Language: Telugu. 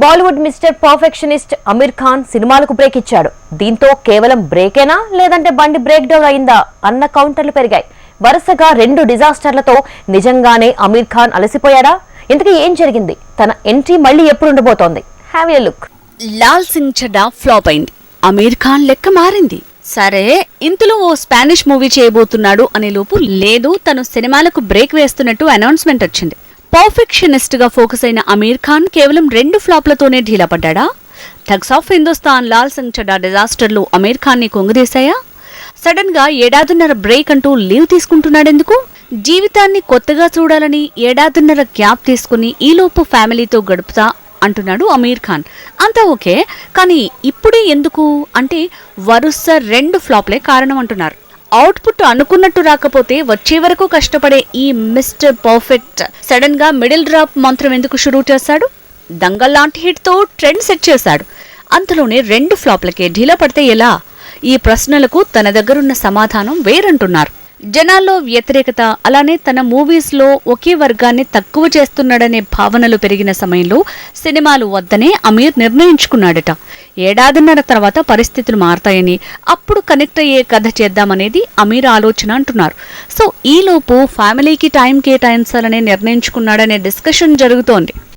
Bollywood mister perfectionist Aamir Khan సినిమాలకు బ్రేక్ ఇచ్చాడు. దీంతో కేవలం బ్రేకేనా లేదంటే బండి బ్రేక్ డౌన్ అయిందా? అన్న కౌంటర్లు పెరిగాయి. వరుసగా రెండు డిజాస్టర్లతో నిజంగానే అమీర్ ఖాన్ అలసిపోయాడా? ఇంతకీ ఏం జరిగింది? తన ఎంట్రీ మళ్ళీ ఎప్పుడు ఉండబోతోంది? Have a look Laal Singh Chaddha flop అయింది. అమీర్ ఖాన్ లెక్క మారింది. సరే ఇంతలో ఓ స్పానిష్ మూవీ చేయబోతున్నాడు అనే లోపు లేదు తను సినిమాలకు బ్రేక్ వేస్తున్నట్టు అనౌన్స్మెంట్ వచ్చింది. పర్ఫెక్షనిస్ట్గా ఫోకస్ అయిన అమీర్ ఖాన్ కేవలం రెండు ఫ్లాప్లతోనే ఢీలా పడ్డా థగ్స్ ఆఫ్ హిందుస్థాన్ లాల్ సింగ్ చడ్డా డిజాస్టర్లు అమీర్ ఖాన్ని కొంగదీశాయా? సడన్గా ఏడాదిన్నర బ్రేక్ అంటూ లీవ్ తీసుకుంటున్నాడెందుకు? జీవితాన్ని కొత్తగా చూడాలని ఏడాదిన్నర గ్యాప్ తీసుకుని ఈలోపు ఫ్యామిలీతో గడుపుతా అంటున్నాడు అమీర్ ఖాన్. అంతా ఓకే కానీ ఇప్పుడే ఎందుకు? అంటే వరుస రెండు ఫ్లాప్లే కారణం అంటున్నారు. అవుట్పుట్ అనుకున్నట్టు రాకపోతే వచ్చే వరకు కష్టపడే ఈ మిస్టర్ పర్ఫెక్ట్. సడన్గా మిడిల్ డ్రాప్ మంత్రం ఎందుకు షురూ చేశాడు? దంగల్ లాంటి హిట్తో ట్రెండ్ సెట్ చేశాడు. అంతలోనే రెండు ఫ్లాప్లకే ఢీలా పడితే ఎలా? ఈ ప్రశ్నలకు తన దగ్గరున్న సమాధానం వేరంటున్నారు. జనాల్లో వ్యతిరేకత అలానే తన మూవీస్లో ఒకే వర్గాన్ని తక్కువ చేస్తున్నాడనే భావనలు పెరిగిన సమయంలో సినిమాలు వద్దనే అమీర్ నిర్ణయించుకున్నాడట. ఏడాదిన్నర తర్వాత పరిస్థితులు మారతాయని అప్పుడు కనెక్ట్ అయ్యే కథ చేద్దామనేది అమీర్ ఆలోచన అంటున్నారు. సో ఈలోపు ఫ్యామిలీకి టైం కేటాయించాలని నిర్ణయించుకున్నాడనే డిస్కషన్ జరుగుతోంది.